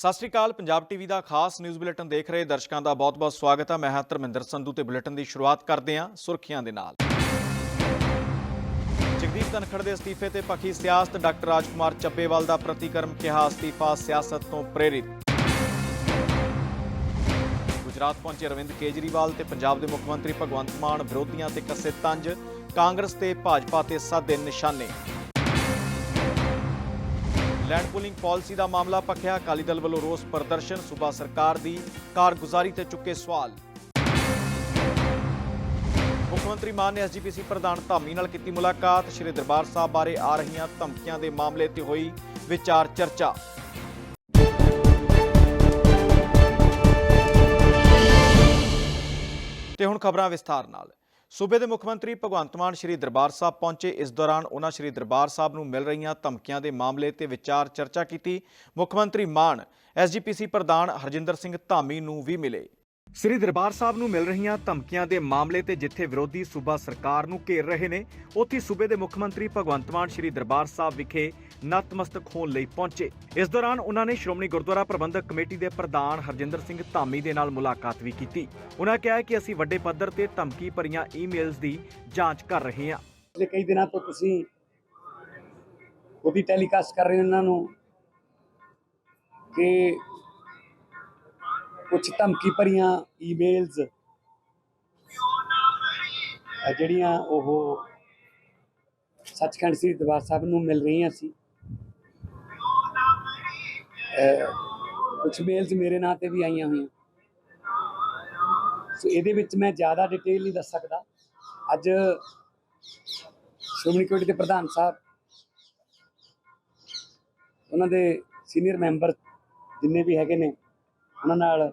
ਸਤਿ ਸ਼੍ਰੀ ਅਕਾਲ, ਪੰਜਾਬ ਟੀਵੀ ਦਾ ਖਾਸ news bulletin ਦੇਖ ਰਹੇ ਦਰਸ਼ਕਾਂ ਦਾ ਬਹੁਤ-ਬਹੁਤ ਸਵਾਗਤ ਹੈ। ਮੈਂ ਹਾਂ ਧਰਮਿੰਦਰ ਸੰਧੂ ਤੇ ਬੁਲੇਟਿਨ ਦੀ ਸ਼ੁਰੂਆਤ ਕਰਦੇ ਹਾਂ ਸੁਰਖੀਆਂ ਦੇ ਨਾਲ। ਜਗਦੀਪ ਧਨਖੜ ਦੇ ਅਸਤੀਫੇ ਤੇ ਪੱਖੀ ਸਿਆਸਤ, ਡਾਕਟਰ ਰਾਜਕੁਮਾਰ ਚੱਬੇਵਾਲ ਦਾ ਪ੍ਰਤੀਕਰਮ ਕਿਹਾ ਅਸਤੀਫਾ ਸਿਆਸਤ ਤੋਂ ਪ੍ਰੇਰਿਤ। ਗੁਜਰਾਤ ਪਹੁੰਚੇ ਅਰਵਿੰਦ ਕੇਜਰੀਵਾਲ ਤੇ ਪੰਜਾਬ ਦੇ ਮੁੱਖ ਮੰਤਰੀ ਭਗਵੰਤ ਮਾਨ ਵਿਰੋਧੀਆਂ ਤੇ ਕੱਸੇ ਤੰਜ, ਕਾਂਗਰਸ ਤੇ ਭਾਜਪਾ ਤੇ ਸਾਦੇ ਨਿਸ਼ਾਨੇ। ਲੈਂਡ ਪੂਲਿੰਗ ਪਾਲਿਸੀ ਦਾ ਮਾਮਲਾ ਪੱਖਿਆ ਅਕਾਲੀ ਦਲ ਵੱਲੋਂ ਰੋਸ ਪ੍ਰਦਰਸ਼ਨ, ਸੂਬਾ ਸਰਕਾਰ ਦੀ ਕਾਰਗੁਜ਼ਾਰੀ ਤੇ ਚੁੱਕੇ ਸਵਾਲ। ਮੁੱਖ ਮੰਤਰੀ ਮਾਨ ਨੇ ਐਸਜੀਪੀਸੀ ਪ੍ਰਧਾਨ ਧਾਮੀ ਨਾਲ ਕੀਤੀ ਮੁਲਾਕਾਤ। ਸ਼੍ਰੀ ਦਰਬਾਰ ਸਾਹਿਬ ਬਾਰੇ ਆ ਰਹੀਆਂ ਧਮਕੀਆਂ ਦੇ ਮਾਮਲੇ ਤੇ ਹੋਈ ਵਿਚਾਰ ਚਰਚਾ। ਤੇ ਹੁਣ ਖਬਰਾਂ ਵਿਸਥਾਰ ਨਾਲ। ਸੂਬੇ ਦੇ ਮੁੱਖ ਮੰਤਰੀ ਭਗਵੰਤ ਮਾਨ ਸ਼੍ਰੀ ਦਰਬਾਰ ਸਾਹਿਬ ਪਹੁੰਚੇ। ਇਸ ਦੌਰਾਨ ਉਹਨਾਂ ਸ਼੍ਰੀ ਦਰਬਾਰ ਸਾਹਿਬ ਨੂੰ ਮਿਲ ਰਹੀਆਂ ਧਮਕੀਆਂ ਦੇ ਮਾਮਲੇ ਤੇ ਵਿਚਾਰ ਚਰਚਾ ਕੀਤੀ। ਮੁੱਖ ਮੰਤਰੀ ਮਾਨ ਐਸਜੀਪੀਸੀ ਪ੍ਰਧਾਨ ਹਰਜਿੰਦਰ ਸਿੰਘ ਧਾਮੀ ਨੂੰ ਵੀ ਮਿਲੇ। ਸ੍ਰੀ ਦਰਬਾਰ ਸਾਹਿਬ ਨੂੰ ਮਿਲ ਰਹੀਆਂ ਧਮਕੀਆਂ ਦੇ ਮਾਮਲੇ ਤੇ ਜਿੱਥੇ ਵਿਰੋਧੀ ਸੂਬਾ ਸਰਕਾਰ ਨੂੰ ਘੇਰ ਰਹੇ ਨੇ, ਉੱਥੇ ਸੂਬੇ ਦੇ ਮੁੱਖ ਮੰਤਰੀ ਭਗਵੰਤ ਮਾਨ ਸ਼੍ਰੀ ਦਰਬਾਰ ਸਾਹਿਬ ਵਿਖੇ ਨਤਮਸਤਕ ਹੋਣ ਲਈ ਪਹੁੰਚੇ। ਇਸ ਦੌਰਾਨ ਉਹਨਾਂ ਨੇ ਸ਼੍ਰੋਮਣੀ ਗੁਰਦੁਆਰਾ ਪ੍ਰਬੰਧਕ ਕਮੇਟੀ ਦੇ ਪ੍ਰਧਾਨ ਹਰਜਿੰਦਰ ਸਿੰਘ ਧਾਮੀ ਦੇ ਨਾਲ ਮੁਲਾਕਾਤ ਵੀ ਕੀਤੀ। ਉਹਨਾਂ ਕਿਹਾ ਕਿ ਅਸੀਂ ਵੱਡੇ ਪੱਧਰ ਤੇ ਧਮਕੀ ਭਰੀਆਂ ਈਮੇਲਸ ਦੀ ਜਾਂਚ ਕਰ ਰਹੇ ਹਾਂ। ਪਿਛਲੇ ਕਈ ਦਿਨਾਂ ਤੋਂ ਤੁਸੀਂ ਉਹਦੀ ਟੈਲੀਕਾਸਟ ਕਰ ਰਹੇ ਹੋ ਇਹਨਾਂ ਨੂੰ ਕਿ ਕੁਝ ਧਮਕੀ ਭਰੀਆਂ ਈਮੇਲਸ ਜਿਹੜੀਆਂ ਉਹ ਸੱਚਖੰਡ ਸ੍ਰੀ ਦਰਬਾਰ ਸਾਹਿਬ ਨੂੰ ਮਿਲ ਰਹੀਆਂ ਸੀ। ਕੁਝ ਮੇਲਸ ਮੇਰੇ ਨਾਂ ਤੇ ਵੀ ਆਈਆਂ ਹੋਈਆਂ। ਸੋ ਇਹਦੇ ਵਿੱਚ ਮੈਂ ਜ਼ਿਆਦਾ ਡਿਟੇਲ ਨਹੀਂ ਦੱਸ ਸਕਦਾ। ਅੱਜ ਸ਼੍ਰੋਮਣੀ ਕਮੇਟੀ ਦੇ ਪ੍ਰਧਾਨ ਸਾਹਿਬ, ਉਹਨਾਂ ਦੇ ਸੀਨੀਅਰ ਮੈਂਬਰ ਜਿੰਨੇ ਵੀ ਹੈਗੇ ਨੇ, ਉਹਨਾਂ ਨਾਲ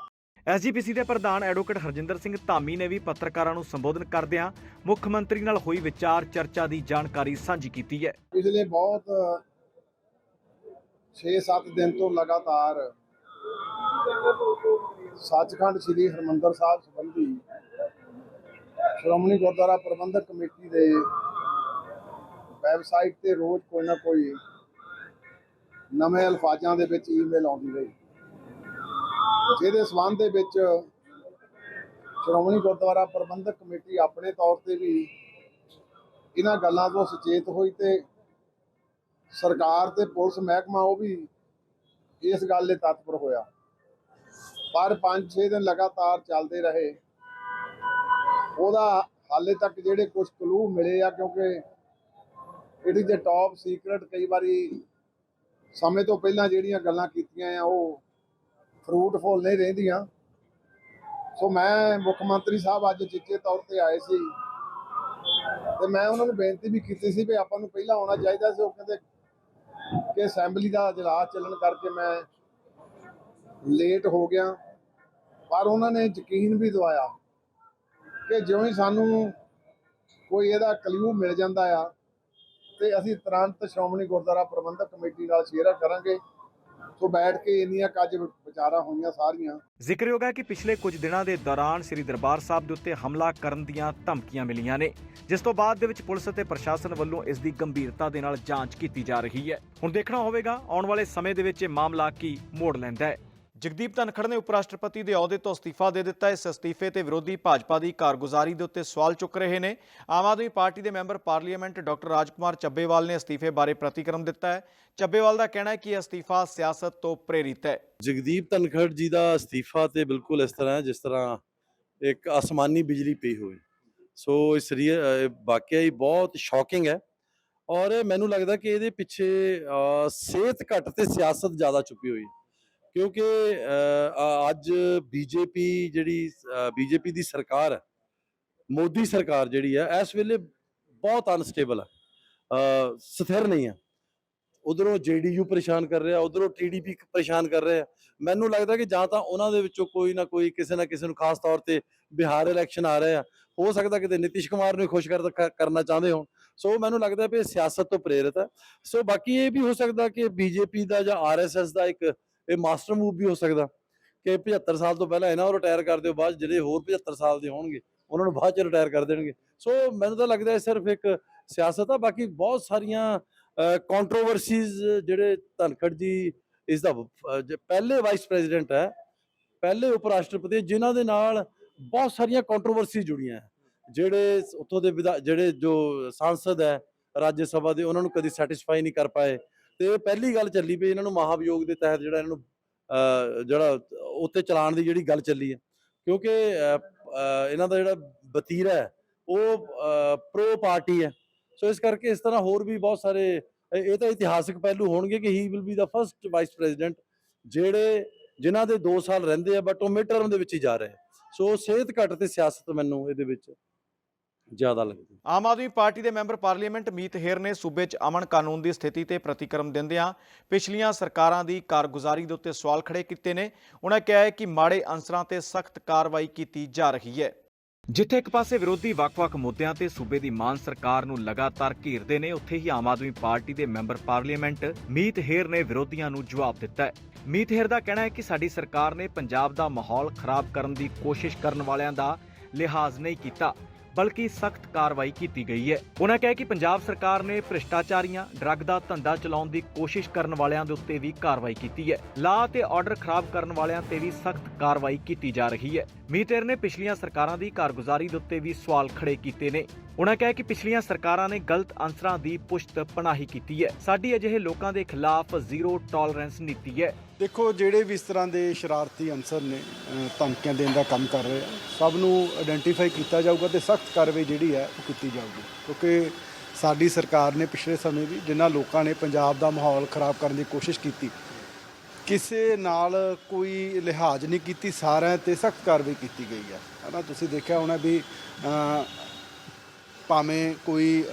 ਐਸਜੀਪੀਸੀ ਦੇ ਪ੍ਰਧਾਨ ਐਡਵੋਕੇਟ ਹਰਜਿੰਦਰ ਸਿੰਘ ਧਾਮੀ ਨੇ ਵੀ ਪੱਤਰਕਾਰਾਂ ਨੂੰ ਸੰਬੋਧਨ ਕਰਦਿਆਂ ਮੁੱਖ ਮੰਤਰੀ ਨਾਲ ਹੋਈ ਵਿਚਾਰ ਚਰਚਾ ਦੀ ਜਾਣਕਾਰੀ ਸਾਂਝੀ ਕੀਤੀ ਹੈ। ਪਿਛਲੇ ਬਹੁਤ 6-7 ਦਿਨ ਤੋਂ ਲਗਾਤਾਰ ਸੱਚਖੰਡ ਸ੍ਰੀ ਹਰਮੰਦਰ ਸਾਹਿਬ ਸੰਬੰਧੀ ਸ਼੍ਰੋਮਣੀ ਗੁਰਦੁਆਰਾ ਪ੍ਰਬੰਧਕ ਕਮੇਟੀ ਦੇ ਵੈਬਸਾਈਟ ਤੇ ਰੋਜ਼ ਕੋਈ ਨਾ ਕੋਈ ਨਵੇਂ ਅਲਫਾਜ਼ਾਂ ਦੇ ਵਿੱਚ ਈਮੇਲ ਆਉਂਦੀ ਰਹੀ। ਜਿਹਦੇ ਸਬੰਧ ਦੇ ਵਿੱਚ ਸ਼੍ਰੋਮਣੀ ਗੁਰਦੁਆਰਾ ਪ੍ਰਬੰਧਕ ਕਮੇਟੀ ਆਪਣੇ ਤੌਰ ਤੇ ਵੀ ਇਹਨਾਂ ਗੱਲਾਂ ਤੋਂ ਸੁਚੇਤ ਹੋਈ ਤੇ ਸਰਕਾਰ ਤੇ ਪੁਲਿਸ ਮਹਿਕਮਾ ਉਹ ਵੀ ਇਸ ਗੱਲ ਲਈ ਤਤਪਰ ਹੋਇਆ। ਪਰ 5-6 ਦਿਨ ਲਗਾਤਾਰ ਚੱਲਦੇ ਰਹੇ। ਉਹਦਾ ਹਾਲੇ ਤੱਕ ਜਿਹੜੇ ਕੁਝ ਕਲੂ ਮਿਲੇ ਆ ਕਿਉਂਕਿ it is a top secret ਕਈ ਵਾਰੀ ਸਮੇਂ ਤੋਂ ਪਹਿਲਾਂ ਜਿਹੜੀਆਂ ਗੱਲਾਂ ਕੀਤੀਆਂ ਆ ਉਹ ਫਰੂਟਫੁਲ ਨਹੀਂ ਰਹਿੰਦੀਆਂ। ਸੋ ਮੈਂ ਮੁੱਖ ਮੰਤਰੀ ਸਾਹਿਬ ਅੱਜ ਚਿੱਚੇ ਤੌਰ ਤੇ ਆਏ ਸੀ। ਤੇ ਮੈਂ ਉਹਨਾਂ ਨੂੰ ਬੇਨਤੀ ਵੀ ਕੀਤੀ ਸੀ ਵੀ ਆਪਾਂ ਨੂੰ ਪਹਿਲਾਂ ਆਉਣਾ ਚਾਹੀਦਾ ਸੀ। ਉਹ ਕਹਿੰਦੇ ਕਿ ਅਸੈਂਬਲੀ ਦਾ ਇਜਲਾਸ ਚੱਲਣ ਕਰਕੇ ਮੈਂ ਲੇਟ ਹੋ ਗਿਆ। ਪਰ ਉਹਨਾਂ ਨੇ ਯਕੀਨ ਵੀ ਦਵਾਇਆ ਕਿ ਜਿਉਂ ਹੀ ਸਾਨੂੰ ਕੋਈ ਇਹਦਾ ਕਲਿਊ ਮਿਲ ਜਾਂਦਾ ਆ, ਤੇ ਅਸੀਂ ਤੁਰੰਤ ਸ਼੍ਰੋਮਣੀ ਗੁਰਦੁਆਰਾ ਪ੍ਰਬੰਧਕ ਕਮੇਟੀ ਨਾਲ ਸ਼ੇਅਰ ਕਰਾਂਗੇ। ਸੋ ਬੈਠ ਕੇ ਇੰਨੀਆਂ ਕੱਜ ਵਿਚਾਰਾਂ ਹੋਈਆਂ ਸਾਰੀਆਂ। ਜ਼ਿਕਰਯੋਗ ਹੈ ਕਿ ਪਿਛਲੇ ਕੁਝ ਦਿਨਾਂ ਦੇ ਦੌਰਾਨ ਸ੍ਰੀ ਦਰਬਾਰ ਸਾਹਿਬ ਦੇ ਉੱਤੇ ਹਮਲਾ ਕਰਨ ਦੀਆਂ ਧਮਕੀਆਂ ਮਿਲੀਆਂ ਨੇ, ਜਿਸ ਤੋਂ ਬਾਅਦ ਦੇ ਵਿੱਚ ਪੁਲਿਸ ਅਤੇ ਪ੍ਰਸ਼ਾਸਨ ਵੱਲੋਂ ਇਸ ਦੀ ਗੰਭੀਰਤਾ ਦੇ ਨਾਲ ਜਾਂਚ ਕੀਤੀ ਜਾ ਰਹੀ ਹੈ। ਹੁਣ ਦੇਖਣਾ ਹੋਵੇਗਾ, ਆਉਣ ਵਾਲੇ ਸਮੇਂ ਦੇ ਵਿੱਚ ਇਹ ਮਾਮਲਾ ਕੀ ਮੋੜ ਲੈਂਦਾ ਹੈ। ਜਗਦੀਪ ਧਨਖੜ ਨੇ ਉਪ ਰਾਸ਼ਟਰਪਤੀ ਦੇ ਅਹੁਦੇ ਤੋਂ ਅਸਤੀਫਾ ਦੇ ਦਿੱਤਾ। ਇਸ ਅਸਤੀਫੇ ਤੇ ਵਿਰੋਧੀ ਭਾਜਪਾ ਦੀ ਕਾਰਗੁਜ਼ਾਰੀ ਦੇ ਉੱਤੇ ਸਵਾਲ ਚੁੱਕ ਰਹੇ ਨੇ। ਆਮ ਆਦਮੀ ਪਾਰਟੀ ਦੇ member parliament doctor Rajkumar Chabbewal ਨੇ ਅਸਤੀਫੇ ਬਾਰੇ ਪ੍ਰਤੀਕਰਮ ਦਿੱਤਾ ਹੈ। ਚੱਬੇਵਾਲ ਦਾ ਕਹਿਣਾ ਹੈ ਕਿ ਇਹ ਅਸਤੀਫਾ ਸਿਆਸਤ ਤੋਂ ਪ੍ਰੇਰਿਤ ਹੈ। ਜਗਦੀਪ ਧਨਖੜ ਜੀ ਦਾ ਅਸਤੀਫਾ ਤੇ ਬਿਲਕੁਲ ਇਸ ਤਰ੍ਹਾਂ ਹੈ, ਜਿਸ ਤਰ੍ਹਾਂ ਇੱਕ ਅਸਮਾਨੀ ਬਿਜਲੀ ਪਈ ਹੋਵੇ। ਸੋ ਇਸ ਰੀ- ਵਾਕਿਆ ਹੀ ਬਹੁਤ ਸ਼ੌਕਿੰਗ ਹੈ। ਔਰ ਮੈਨੂੰ ਲੱਗਦਾ ਕਿ ਇਹਦੇ ਪਿੱਛੇ ਸਿਹਤ ਘੱਟ ਤੇ ਸਿਆਸਤ ਜ਼ਿਆਦਾ ਛੁਪੀ ਹੋਈ ਹੈ। ਕਿਉਂਕਿ ਅਹ, ਅ- ਅੱਜ ਬੀਜੇਪੀ ਜਿਹੜੀ ਬੀਜੇਪੀ ਦੀ ਸਰਕਾਰ ਹੈ ਮੋਦੀ ਸਰਕਾਰ ਜਿਹੜੀ ਹੈ ਇਸ ਵੇਲੇ ਬਹੁਤ ਅਨਸਟੇਬਲ ਹੈ ਸਥਿਰ ਨਹੀਂ ਹੈ। ਉਧਰੋਂ ਜੇਡੀਯੂ ਪਰੇਸ਼ਾਨ ਕਰ ਰਿਹਾ ਉਧਰੋਂ ਟੀਡੀਪੀ ਪਰੇਸ਼ਾਨ ਕਰ ਰਿਹਾ। ਮੈਨੂੰ ਲੱਗਦਾ ਕਿ ਜਾਂ ਤਾਂ ਉਹਨਾਂ ਦੇ ਵਿੱਚੋਂ ਕੋਈ ਨਾ ਕੋਈ ਕਿਸੇ ਨਾ ਕਿਸੇ ਨੂੰ ਖਾਸ ਤੌਰ ਤੇ ਬਿਹਾਰ ਇਲੈਕਸ਼ਨ ਆ ਰਹੇ ਆ। ਹੋ ਸਕਦਾ ਕਿਤੇ ਨਿਤਿਸ਼ ਕੁਮਾਰ ਨੂੰ ਖੁਸ਼ ਕਰਨਾ ਚਾਹੁੰਦੇ ਹੋਣ। ਸੋ ਮੈਨੂੰ ਲੱਗਦਾ ਵੀ ਸਿਆਸਤ ਤੋਂ ਪ੍ਰੇਰਿਤ ਹੈ। ਸੋ ਬਾਕੀ ਇਹ ਵੀ ਹੋ ਸਕਦਾ ਕਿ ਬੀਜੇਪੀ ਦਾ ਜਾਂ ਆਰਐਸਐਸ ਦਾ ਇੱਕ ਇਹ ਮਾਸਟਰ ਮੂਵ ਵੀ ਹੋ ਸਕਦਾ ਕਿ 75 ਸਾਲ ਤੋਂ ਪਹਿਲਾਂ ਇਹਨਾਂ ਨੂੰ ਰਿਟਾਇਰ ਕਰ ਦਿਓ, ਬਾਅਦ ਜਿਹੜੇ ਹੋਰ 75 ਸਾਲ ਦੇ ਹੋਣਗੇ, ਉਹਨਾਂ ਨੂੰ ਬਾਅਦ ਚ ਰਿਟਾਇਰ ਕਰ ਦੇਣਗੇ। ਸੋ ਮੈਨੂੰ ਤਾਂ ਲੱਗਦਾ ਇਹ ਸਿਰਫ ਇੱਕ ਸਿਆਸਤ ਆ, ਬਾਕੀ ਬਹੁਤ ਸਾਰੀਆਂ ਕੰਟਰੋਵਰਸੀਜ਼ ਜਿਹੜੇ ਧਨਖੜ ਜੀ ਇਸ ਦਾ ਪਹਿਲੇ ਵਾਈਸ ਪ੍ਰੈਜ਼ੀਡੈਂਟ ਹੈ, ਪਹਿਲੇ ਉਪ ਰਾਸ਼ਟਰਪਤੀ ਜਿਨ੍ਹਾਂ ਦੇ ਨਾਲ ਬਹੁਤ ਸਾਰੀਆਂ ਕੰਟਰੋਵਰਸੀ ਜੁੜੀਆਂ ਜਿਹੜੇ ਉੱਥੋਂ ਦੇ ਵਿਧਾ- ਜਿਹੜੇ ਜੋ ਸਾਂਸਦ ਹੈ, ਰਾਜ ਸਭਾ ਦੇ, ਉਹਨਾਂ ਨੂੰ ਕਦੀ ਸੈਟੀਸਫਾਈ ਨਹੀਂ ਕਰ ਪਾਏ। ਤੇ ਪਹਿਲੀ ਗੱਲ ਚੱਲੀ ਵੀ ਇਹਨਾਂ ਨੂੰ ਮਹਾਭਿਯੋਗ ਦੇ ਤਹਿਤ ਜਿਹੜਾ ਇਹਨਾਂ ਨੂੰ ਜਿਹੜਾ ਉੱਤੇ ਚਲਾਉਣ ਦੀ ਜਿਹੜੀ ਗੱਲ ਚੱਲੀ ਹੈ। ਕਿਉਂਕਿ ਇਹਨਾਂ ਦਾ ਜਿਹੜਾ ਵਤੀਰਾ ਹੈ, ਉਹ ਪ੍ਰੋ ਪਾਰਟੀ ਹੈ। ਸੋ ਇਸ ਕਰਕੇ ਇਸ ਤਰ੍ਹਾਂ ਹੋਰ ਵੀ ਬਹੁਤ ਸਾਰੇ, ਇਹ ਤਾਂ ਇਤਿਹਾਸਕ ਪਹਿਲੂ ਹੋਣਗੇ ਕਿ he will be the first vice president ਜਿਹੜੇ, ਜਿਨ੍ਹਾਂ ਦੇ 2 ਸਾਲ ਰਹਿੰਦੇ ਆ ਬਟ ਉਹ ਮਿਡ ਟਰਮ ਦੇ ਵਿੱਚ ਹੀ ਜਾ ਰਹੇ ਸੋ ਸਿਹਤ ਘੱਟ ਤੇ ਸਿਆਸਤ ਮੈਨੂੰ ਇਹਦੇ ਵਿੱਚ ਜ਼ਿਆਦਾ ਲੱਗਦੀ। ਆਮ ਆਦਮੀ ਪਾਰਟੀ ਦੇ ਮੈਂਬਰ ਪਾਰਲੀਮੈਂਟ ਮੀਤ ਹੇਰ ਨੇ ਸੂਬੇ 'ਚ ਅਮਨ ਕਾਨੂੰਨ ਦੀ ਸਥਿਤੀ ਤੇ ਪ੍ਰਤੀਕਰਮ ਦਿੰਦਿਆਂ ਪਿਛਲੀਆਂ ਸਰਕਾਰਾਂ ਦੀ ਕਾਰਗੁਜ਼ਾਰੀ ਦੇ ਉੱਤੇ ਸਵਾਲ ਖੜੇ ਕੀਤੇ ਨੇ। ਉਹਨਾਂ ਕਿਹਾ ਹੈ ਕਿ ਮਾੜੇ ਅਨਸਰਾਂ ਤੇ ਸਖਤ ਕਾਰਵਾਈ ਕੀਤੀ ਜਾ ਰਹੀ ਹੈ। ਜਿੱਥੇ ਇੱਕ ਪਾਸੇ ਵਿਰੋਧੀ ਵੱਖ-ਵੱਖ ਮੁੱਦਿਆਂ ਤੇ ਸੂਬੇ ਦੀ ਮਾਨ ਸਰਕਾਰ ਨੂੰ ਲਗਾਤਾਰ ਘੇਰਦੇ ਨੇ, ਉੱਥੇ ਹੀ ਆਮ ਆਦਮੀ ਪਾਰਟੀ ਦੇ ਮੈਂਬਰ ਪਾਰਲੀਮੈਂਟ ਮੀਤ ਹੇਰ ਨੇ ਵਿਰੋਧੀਆਂ ਨੂੰ ਜਵਾਬ ਦਿੱਤਾ ਹੈ। ਮੀਤ ਹੇਰ ਦਾ ਕਹਿਣਾ ਹੈ ਕਿ ਸਾਡੀ ਸਰਕਾਰ ਨੇ ਪੰਜਾਬ ਦਾ ਮਾਹੌਲ ਖਰਾਬ ਕਰਨ ਦੀ ਕੋਸ਼ਿਸ਼ ਕਰਨ ਵਾਲਿਆਂ ਦਾ ਲਿਹਾਜ਼ ਨਹੀਂ ਕੀਤਾ। ਬਲਕਿ ਸਖਤ ਕਾਰਵਾਈ ਕੀਤੀ ਗਈ ਹੈ। ਉਹਨਾਂ ਕਿਹਾ ਕਿ ਪੰਜਾਬ ਸਰਕਾਰ ਨੇ ਭ੍ਰਿਸ਼ਟਾਚਾਰੀਆਂ, ਡਰੱਗ ਦਾ ਧੰਦਾ ਚਲਾਉਣ ਦੀ ਕੋਸ਼ਿਸ਼ ਕਰਨ ਵਾਲਿਆਂ ਦੇ ਉੱਤੇ ਵੀ ਕਾਰਵਾਈ ਕੀਤੀ ਹੈ। ਲਾ ਤੇ ਆਰਡਰ ਖਰਾਬ ਕਰਨ ਵਾਲਿਆਂ ਤੇ ਵੀ ਸਖਤ ਕਾਰਵਾਈ ਕੀਤੀ ਜਾ ਰਹੀ ਹੈ। ਮੀਟਰ ਨੇ ਪਿਛਲੀਆਂ ਸਰਕਾਰਾਂ ਦੀ ਕਾਰਗੁਜ਼ਾਰੀ ਦੇ ਉੱਤੇ ਵੀ ਸਵਾਲ ਖੜੇ ਕੀਤੇ ਨੇ। ਉਹਨਾਂ ਕਿਹਾ ਕਿ ਪਿਛਲੀਆਂ ਸਰਕਾਰਾਂ ਨੇ ਗਲਤ ਅੰਸਰਾਂ ਦੀ ਪੁਸ਼ਤ ਪਨਾਹੀ ਕੀਤੀ ਹੈ। ਸਾਡੀ ਅਜਿਹੇ ਲੋਕਾਂ ਦੇ ਖਿਲਾਫ ਜ਼ੀਰੋ ਟੋਲਰੈਂਸ ਨੀਤੀ ਹੈ। ਦੇਖੋ, ਜਿਹੜੇ ਵੀ ਇਸ ਤਰ੍ਹਾਂ ਦੇ ਸ਼ਰਾਰਤੀ ਅਨਸਰ ਨੇ ਧਮਕੀਆਂ ਦੇਣ ਦਾ ਕੰਮ ਕਰ ਰਹੇ ਆ, ਸਭ ਨੂੰ ਆਇਡੈਂਟੀਫਾਈ ਕੀਤਾ ਜਾਊਗਾ ਤੇ ਸਖਤ ਕਾਰਵਾਈ ਜਿਹੜੀ ਹੈ, ਉਹ ਕੀਤੀ ਜਾਊਗੀ। ਕਿਉਂਕਿ ਸਾਡੀ ਸਰਕਾਰ ਨੇ ਪਿਛਲੇ ਸਮੇਂ ਵੀ ਜਿਨ੍ਹਾਂ ਲੋਕਾਂ ਨੇ ਪੰਜਾਬ ਦਾ ਮਾਹੌਲ ਖਰਾਬ ਕਰਨ ਦੀ ਕੋਸ਼ਿਸ਼ ਕੀਤੀ, ਕਿਸੇ ਨਾਲ ਕੋਈ ਲਿਹਾਜ਼ ਨਹੀਂ ਕੀਤੀ, ਸਾਰਿਆਂ ਤੇ ਸਖਤ ਕਾਰਵਾਈ ਕੀਤੀ ਗਈ ਹੈ। ਹਨਾ, ਤੁਸੀਂ ਦੇਖਿਆ ਹੋਣਾ ਵੀ ਭਾਵੇਂ ਕੋਈ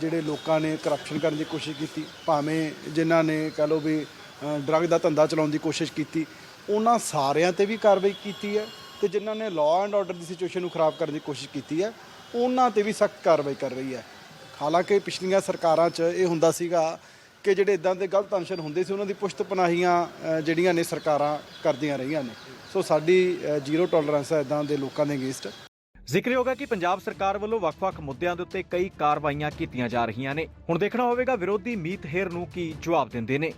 ਜਿਹੜੇ ਲੋਕਾਂ ਨੇ ਕਰਪਸ਼ਨ ਕਰਨ ਦੀ ਕੋਸ਼ਿਸ਼ ਕੀਤੀ, ਭਾਵੇਂ ਜਿਨ੍ਹਾਂ ਨੇ ਕਹ ਲਓ ਵੀ ਡਰੱਗ ਦਾ ਧੰਦਾ ਚਲਾਉਣ ਦੀ ਕੋਸ਼ਿਸ਼ ਕੀਤੀ। ਉਹਨਾਂ ਸਾਰਿਆਂ ਤੇ ਵੀ ਕਾਰਵਾਈ ਕੀਤੀ ਹੈ ਤੇ ਜਿਨ੍ਹਾਂ ਨੇ ਲਾਅ ਐਂਡ ਆਰਡਰ ਦੀ ਸਿਚੁਏਸ਼ਨ ਨੂੰ ਖਰਾਬ ਕਰਨ ਦੀ ਕੋਸ਼ਿਸ਼ ਕੀਤੀ ਹੈ, ਉਹਨਾਂ ਤੇ ਵੀ ਸਖਤ ਕਾਰਵਾਈ ਕਰ ਰਹੀ ਹੈ। ਹਾਲਾਂਕਿ ਪਿਛਲੀਆਂ ਸਰਕਾਰਾਂ 'ਚ ਇਹ ਹੁੰਦਾ ਸੀਗਾ ਕਿ ਜਿਹੜੇ ਇਦਾਂ ਦੇ ਗਲਤ ਅੰਸ਼ਰ ਹੁੰਦੇ ਸੀ, ਉਹਨਾਂ ਦੀ ਪੁਸ਼ਤ ਪਨਾਹੀਆਂ ਜਿਹੜੀਆਂ ਨੇ ਸਰਕਾਰਾਂ ਕਰਦੀਆਂ ਰਹੀਆਂ ਨੇ। ਸੋ ਸਾਡੀ ਜ਼ੀਰੋ ਟੋਲਰੈਂਸ ਹੈ ਇਦਾਂ ਦੇ ਲੋਕਾਂ ਦੇ ਅਗੇਂਸਟ ਜ਼ਿਕਰਯੋਗ ਹੈ ਕਿ ਪੰਜਾਬ ਸਰਕਾਰ ਵੱਲੋਂ ਵੱਖ-ਵੱਖ ਮੁੱਦਿਆਂ ਦੇ ਉੱਤੇ ਕਈ ਕਾਰਵਾਈਆਂ ਕੀਤੀਆਂ ਜਾ ਰਹੀਆਂ ਨੇ। ਹੁਣ ਦੇਖਣਾ ਹੋਵੇਗਾ ਵਿਰੋਧੀ ਮੀਤ ਹੇਰ ਨੂੰ ਕੀ ਜਵਾਬ ਦਿੰਦੇ ਨੇ।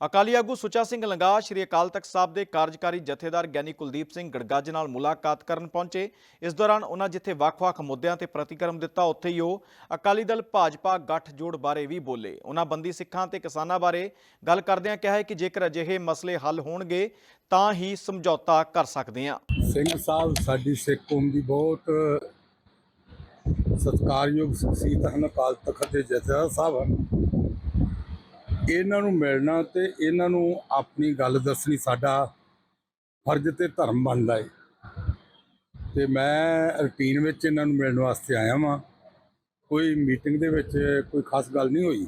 ਅਕਾਲੀ ਆਗੂ ਸੁੱਚਾ ਸਿੰਘ ਲੰਗਾ ਸ਼੍ਰੀ ਅਕਾਲ ਤਖਤ ਸਾਹਿਬ ਦੇ ਕਾਰਜਕਾਰੀ ਜਥੇਦਾਰ ਗਿਆਨੀ ਕੁਲਦੀਪ ਸਿੰਘ ਗੜਗੱਜ ਨਾਲ ਮੁਲਾਕਾਤ ਕਰਨ ਪਹੁੰਚੇ। ਇਸ ਦੌਰਾਨ ਉਹਨਾਂ ਜਿੱਥੇ ਵੱਖ-ਵੱਖ ਮੁੱਦਿਆਂ ਤੇ ਪ੍ਰਤੀਕਰਮ ਦਿੱਤਾ, ਉੱਥੇ ਹੀ ਉਹ ਅਕਾਲੀ ਦਲ, ਭਾਜਪਾ, ਗੱਠਜੋੜ ਬਾਰੇ ਵੀ ਬੋਲੇ। ਉਹਨਾਂ ਬੰਦੀ ਸਿੱਖਾਂ ਤੇ ਕਿਸਾਨਾਂ ਬਾਰੇ ਗੱਲ ਕਰਦਿਆਂ ਕਿਹਾ ਹੈ ਕਿ ਜੇਕਰ ਅਜਿਹੇ ਮਸਲੇ ਹੱਲ ਹੋਣਗੇ, ਤਾਂ ਹੀ ਸਮਝੌਤਾ ਕਰ ਸਕਦੇ ਹਾਂ। ਸਿੰਘ ਸਾਹਿਬ, ਸਾਡੀ ਸਿੱਖ ਕੌਮ ਦੀ ਬਹੁਤ ਸਤਿਕਾਰਯੋਗ ਸ਼ਖਸੀਅਤ ਹਨ। ਅਕਾਲ ਤਖਤ ਦੇ ਜਥੇਦਾਰ ਸਾਹਿਬ ਹਨ। ਇਹਨਾਂ ਨੂੰ ਮਿਲਣਾ ਤੇ ਇਹਨਾਂ ਨੂੰ ਆਪਣੀ ਗੱਲ ਦੱਸਣੀ ਸਾਡਾ ਫਰਜ਼ ਤੇ ਧਰਮ ਬਣਦਾ ਹੈ ਤੇ ਮੈਂ ਰੁਟੀਨ ਵਿੱਚ ਇਹਨਾਂ ਨੂੰ ਮਿਲਣ ਵਾਸਤੇ ਆਇਆ ਵਾਂ। ਕੋਈ ਮੀਟਿੰਗ ਦੇ ਵਿੱਚ ਕੋਈ ਖਾਸ ਗੱਲ ਨਹੀਂ ਹੋਈ।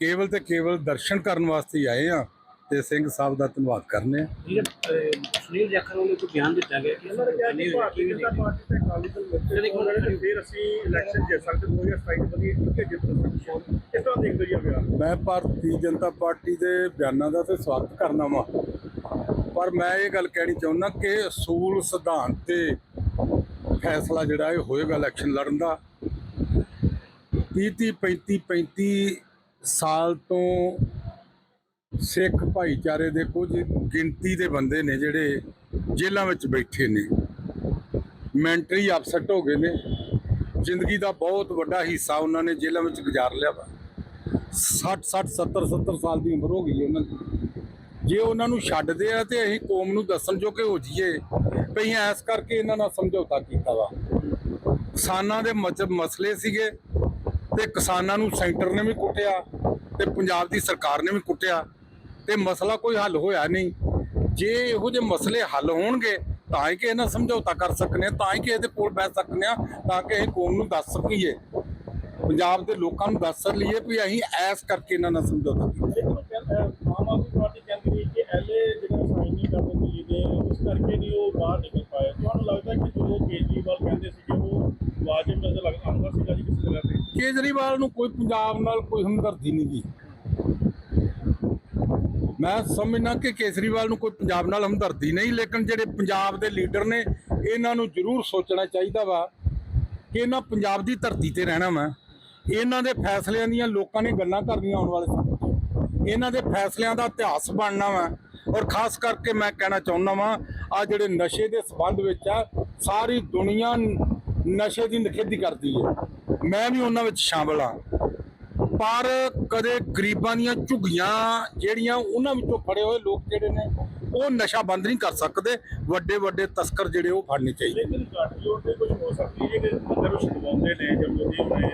ਕੇਵਲ ਤੇ ਕੇਵਲ ਦਰਸ਼ਨ ਕਰਨ ਵਾਸਤੇ ਹੀ ਆਏ ਆ। ਤੇ ਸਿੰਘ ਸਾਹਿਬ ਦਾ ਧੰਨਵਾਦ ਕਰਨੇ ਆ। ਸੁਨੀਲ ਜਾਖੜ ਵੱਲੋਂ ਕੋਈ ਬਿਆਨ ਦਿੱਤਾ ਗਿਆ ਕਿ ਉਹਨਾਂ ਨੇ ਕਿਹਾ ਕਿ ਭਾਰਤੀ ਜਨਤਾ ਪਾਰਟੀ ਤੇ ਅਕਾਲੀ ਦਲ ਵਿੱਚ ਉਹਨਾਂ ਨੇ ਫਿਰ ਅਸੀਂ ਇਲੈਕਸ਼ਨ ਜਿੱਤ ਸਕਦੇ 2027 ਵਧੀਆ ਕਿ ਜਿੱਤ ਸਕਦੇ ਇਸ ਤਰ੍ਹਾਂ ਦੇਖਦੇ ਜੀ ਬਿਆਨ? ਮੈਂ ਭਾਰਤੀ ਜਨਤਾ ਪਾਰਟੀ ਦੇ ਬਿਆਨਾਂ ਦਾ ਤੇ ਸਵਾਗਤ ਕਰਨਾ ਵਾਂ। ਪਰ ਮੈਂ ਇਹ ਗੱਲ ਕਹਿਣੀ ਚਾਹੁੰਦਾ ਕਿ ਅਸੂਲ ਸਿਧਾਂਤ ਤੇ ਫੈਸਲਾ ਜਿਹੜਾ ਇਹ ਹੋਏਗਾ ਇਲੈਕਸ਼ਨ ਲੜਨ ਦਾ। 30 30 35 35 ਸਾਲ ਤੋਂ ਸਿੱਖ ਭਾਈਚਾਰੇ ਦੇ ਕੁਝ ਗਿਣਤੀ ਦੇ ਬੰਦੇ ਨੇ ਜਿਹੜੇ ਜੇਲ੍ਹਾਂ ਵਿੱਚ ਬੈਠੇ ਨੇ। ਮੈਂਟਲੀ ਅਪਸੈਟ ਹੋ ਗਏ ਨੇ। ਜ਼ਿੰਦਗੀ ਦਾ ਬਹੁਤ ਵੱਡਾ ਹਿੱਸਾ ਉਹਨਾਂ ਨੇ ਜੇਲ੍ਹਾਂ ਵਿੱਚ ਗੁਜ਼ਾਰ ਲਿਆ ਵਾ। 60 60 70 70 ਸਾਲ ਦੀ ਉਮਰ ਹੋ ਗਈ ਉਹਨਾਂ ਦੀ। ਜੇ ਉਹਨਾਂ ਨੂੰ ਛੱਡਦੇ ਆ ਤੇ ਅਸੀਂ ਕੌਮ ਨੂੰ ਦੱਸਣ ਜੋ ਕਿ ਹੋ ਜਾਈਏ ਵੀ ਅਸੀਂ ਐਸ ਕਰਕੇ ਇਹਨਾਂ ਨਾਲ ਸਮਝੌਤਾ ਕੀਤਾ ਵਾ। ਕਿਸਾਨਾਂ ਦੇ ਮਚ- ਮਸਲੇ ਸੀਗੇ ਤੇ ਕਿਸਾਨਾਂ ਨੂੰ ਸੈਂਟਰ ਨੇ ਵੀ ਕੁੱਟਿਆ ਤੇ ਪੰਜਾਬ ਦੀ ਸਰਕਾਰ ਨੇ ਵੀ ਕੁੱਟਿਆ। ਤੇ ਮਸਲਾ ਕੋਈ ਹੱਲ ਹੋਇਆ ਨਹੀਂ। ਜੇ ਇਹੋ ਜਿਹੇ ਮਸਲੇ ਹੱਲ ਹੋਣਗੇ ਤਾਂ ਹੀ ਕਿ ਇਹਨਾਂ ਸਮਝੌਤਾ ਕਰ ਸਕਨੇ ਤਾਂ ਹੀ ਕਿ ਇਹਦੇ ਕੋਲ ਬੈਠ ਸਕਨੇ ਆ ਤਾਂ ਕਿ ਇਹ ਕੌਮ ਨੂੰ ਦੱਸ ਸਕੀਏ। ਪੰਜਾਬ ਦੇ ਲੋਕਾਂ ਨੂੰ ਦੱਸ ਲਈਏ ਵੀ ਅਸੀਂ ਐਸ ਕਰਕੇ ਇਹਨਾਂ ਨਾਲ ਸਮਝੌਤਾ ਕੀਤਾ। ਆਮ ਲੱਗਦਾ ਕਿ ਜੋ ਕੇਜਰੀਵਾਲ ਕਹਿੰਦੇ ਸੀ ਉਹ ਕੇਜਰੀਵਾਲ ਨੂੰ ਕੋਈ ਪੰਜਾਬ ਨਾਲ ਕੋਈ ਹਮਦਰਦੀ ਨਹੀਂ ਗਈ ਮੈਂ ਸਮਝਣਾ ਕਿ ਕੇਜਰੀਵਾਲ ਨੂੰ ਕੋਈ ਪੰਜਾਬ ਨਾਲ ਹਮਦਰਦੀ ਨਹੀਂ, ਲੇਕਿਨ ਜਿਹੜੇ ਪੰਜਾਬ ਦੇ ਲੀਡਰ ਨੇ, ਇਹਨਾਂ ਨੂੰ ਜ਼ਰੂਰ ਸੋਚਣਾ ਚਾਹੀਦਾ ਵਾ ਕਿ ਇਹਨਾਂ ਪੰਜਾਬ ਦੀ ਧਰਤੀ ਤੇ ਰਹਿਣਾ ਵਾ। ਇਹਨਾਂ ਦੇ ਫੈਸਲਿਆਂ ਦੀਆਂ ਲੋਕਾਂ ਨੇ ਗੱਲਾਂ ਕਰਨੀਆਂ ਆਉਣ ਵਾਲੇ ਸਮੇਂ 'ਚ ਇਹਨਾਂ ਦੇ ਫੈਸਲਿਆਂ ਦਾ ਇਤਿਹਾਸ ਬਣਨਾ ਵਾ। ਔਰ ਖਾਸ ਕਰਕੇ ਮੈਂ ਕਹਿਣਾ ਚਾਹੁੰਦਾ ਵਾਂ, ਆ ਜਿਹੜੇ ਨਸ਼ੇ ਦੇ ਸਬੰਧ ਵਿੱਚ ਆ, ਸਾਰੀ ਦੁਨੀਆ ਨਸ਼ੇ ਦੀ ਨਿਖੇਧੀ ਕਰਦੀ ਹੈ। ਮੈਂ ਵੀ ਉਹਨਾਂ ਵਿੱਚ ਸ਼ਾਮਲ ਆ ਪਰ ਕਦੇ ਗਰੀਬਾਂ ਦੀਆਂ ਝੁੱਗੀਆਂ ਜਿਹੜੀਆਂ ਉਹਨਾਂ ਵਿੱਚੋਂ ਫੜੇ ਹੋਏ ਲੋਕ ਜਿਹੜੇ ਨੇ ਉਹ ਨਸ਼ਾ ਬੰਦ ਨਹੀਂ ਕਰ ਸਕਦੇ। ਵੱਡੇ ਵੱਡੇ ਤਸਕਰ ਜਿਹੜੇ ਉਹ ਫੜਨੇ ਚਾਹੀਦੇ ਲੇਕਿਨ ਗੱਠਜੋੜ ਦੇ ਕੁਝ ਹੋ ਸਕਦੀ ਹੈ ਕਿ ਅੰਦਰ ਉਹ ਛਡਵਾਉਂਦੇ ਨੇ ਜਦੋਂ ਜੀ ਉਹਨੇ